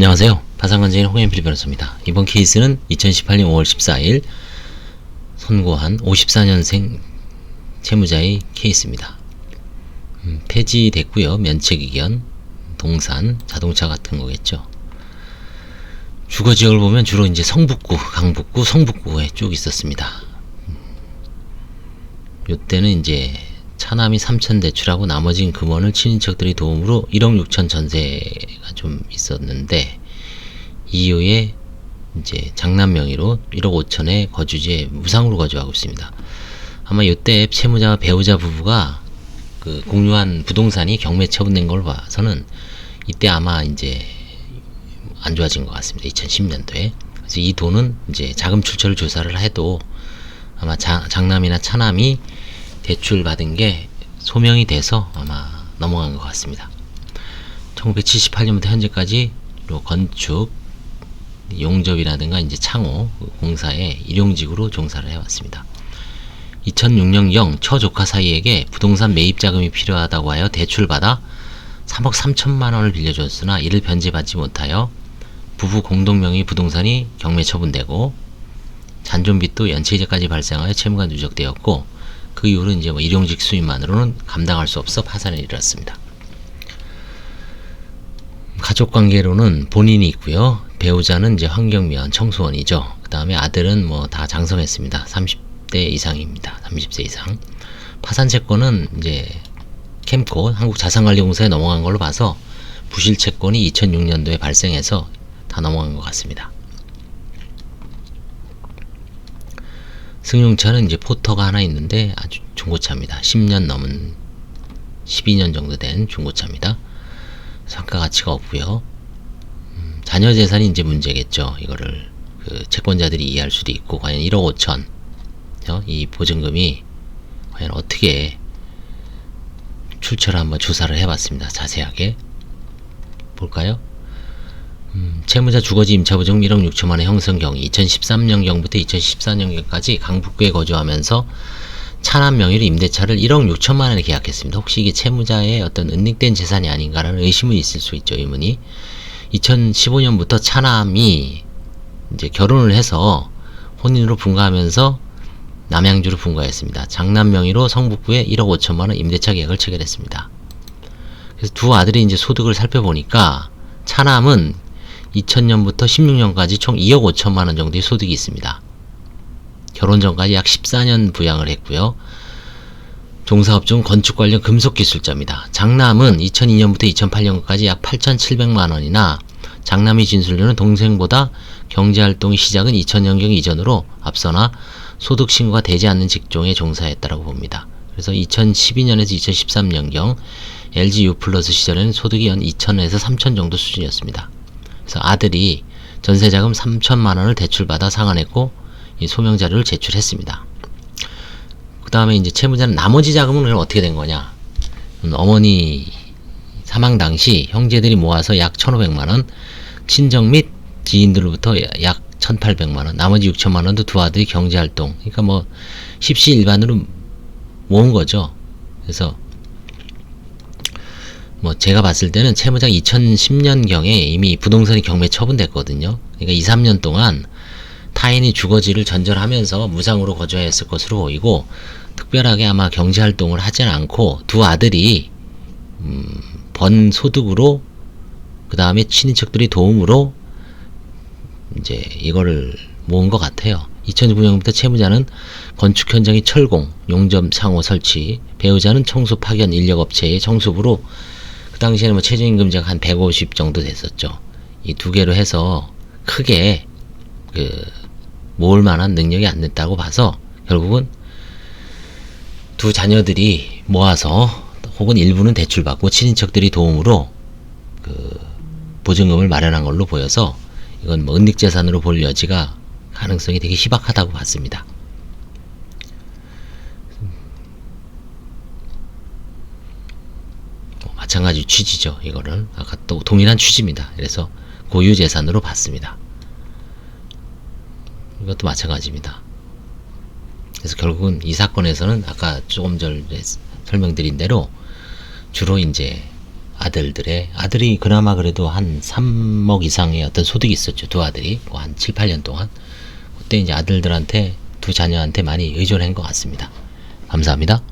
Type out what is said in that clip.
안녕하세요. 파산관제인 홍현필 변호사입니다. 이번 케이스는 2018년 5월 14일 선고한 54년생 채무자의 케이스입니다. 음, 폐지됐고요. 면책이견, 동산, 자동차 같은 거겠죠. 주거 지역을 보면 주로 이제 성북구, 강북구, 성북구에 쭉 있었습니다. 음, 요때는 이제 차남이 3천 대출하고 나머진 금원을 친인척들의 도움으로 1억 6천 전세가 좀 있었는데 이후에 이제 장남 명의로 1억 5천에 거주지에 무상으로 거주하고 있습니다. 아마 요때 채무자와 배우자 부부가 그 공유한 부동산이 경매 처분된 걸 봐서는 이때 아마 이제 안 좋아진 것 같습니다. 2010년도에. 그래서 이 돈은 이제 자금 출처를 조사를 해도 아마 자, 장남이나 차남이 대출 받은 게 소명이 돼서 아마 넘어간 것 같습니다. 1978년부터 현재까지 요 건축, 용접이라든가 이제 창호 그 공사에 일용직으로 종사를 해왔습니다. 2006년 영 처조카 사이에게 부동산 매입 자금이 필요하다고 하여 대출 받아 3억 3천만 원을 빌려줬으나 이를 변제받지 못하여 부부 공동명의 부동산이 경매 처분되고 잔존빚도 연체이자까지 발생하여 채무가 누적되었고 그 이후로 이제 뭐 일용직 수입만으로는 감당할 수 없어 파산에 이르렀습니다. 가족 관계로는 본인이 있고요. 배우자는 이제 환경미원 청소원이죠. 그 다음에 아들은 뭐 다 장성했습니다. 30대 이상입니다. 30세 이상. 파산 채권은 이제 캠코 한국자산관리공사에 넘어간 걸로 봐서 부실 채권이 2006년도에 발생해서 다 넘어간 것 같습니다. 승용차는 이제 포터가 하나 있는데 아주 중고차입니다. 10년 넘은 12년 정도 된 중고차입니다. 상가 가치가 없고요. 음, 자녀 재산이 이제 문제겠죠. 이거를 그 채권자들이 이해할 수도 있고 과연 1억 5천 어? 이 보증금이 과연 어떻게 출처를 한번 조사를 해봤습니다. 자세하게 볼까요? 음, 채무자 주거지 임차보증 1억 6천만원 형성 경위 2013년경부터 2014년경까지 강북구에 거주하면서 차남 명의로 임대차를 1억 6천만 원에 계약했습니다. 혹시 이게 채무자의 어떤 은닉된 재산이 아닌가라는 의심은 있을 수 있죠. 의문이. 2015년부터 차남이 이제 결혼을 해서 혼인으로 분가하면서 남양주로 분가했습니다. 장남 명의로 성북구에 1억 5천만 원 임대차 계약을 체결했습니다. 그래서 두 아들이 이제 소득을 살펴보니까 차남은 2000년부터 16년까지 총 2억 5천만 원 정도의 소득이 있습니다. 결혼 전까지 약 14년 부양을 했고요. 종사업종 건축 관련 금속 기술자입니다. 장남은 2002년부터 2008년까지 약 8,700만 원이나 장남의 진술료는 동생보다 경제활동의 시작은 2000년경 이전으로 앞서나 소득 신고가 되지 않는 직종에 종사했다고 봅니다. 그래서 2012년에서 2013년경 LG U 플러스 시절에는 소득이 연 2천에서 3천 정도 수준이었습니다. 그래서 아들이 전세자금 3천만 원을 대출받아 상환했고 이 소명 자료를 제출했습니다. 그 다음에 이제 채무자는 나머지 자금은 그럼 어떻게 된 거냐? 음, 어머니 사망 당시 형제들이 모아서 약 1,500만 원, 친정 및 지인들로부터 약 1,800만 원, 나머지 6천만 원도 두 아들이 경제 활동. 그러니까 뭐 십시 일반으로 모은 거죠. 그래서 뭐 제가 봤을 때는 채무자 2010년경에 이미 부동산이 경매 처분됐거든요. 그러니까 2, 3년 동안 타인이 주거지를 전전하면서 무상으로 거주했을 것으로 보이고 특별하게 아마 경제 활동을 하진 않고 두 아들이 음, 번 소득으로 그 다음에 친인척들이 도움으로 이제 이거를 모은 것 같아요. 2009년부터 채무자는 건축 현장의 철공, 용접 상호 설치, 배우자는 청소 파견 인력 업체의 청소부로 그 당시에는 뭐 최저임금제가 한 150 정도 됐었죠. 이 두 개로 해서 크게 그 모을 만한 능력이 안 됐다고 봐서 결국은 두 자녀들이 모아서 혹은 일부는 대출받고 친인척들이 도움으로 그 보증금을 마련한 걸로 보여서 이건 뭐 은닉재산으로 볼 여지가 가능성이 되게 희박하다고 봤습니다. 뭐 마찬가지 취지죠. 이거를 아까 또 동일한 취지입니다. 그래서 고유재산으로 봤습니다. 이것도 마찬가지입니다. 그래서 결국은 이 사건에서는 아까 조금 전에 설명드린 대로 주로 이제 아들들의 아들이 그나마 그래도 한 3억 이상의 어떤 소득이 있었죠. 두 아들이 뭐한 7, 8년 동안 그때 이제 아들들한테 두 자녀한테 많이 의존한 것 같습니다. 감사합니다.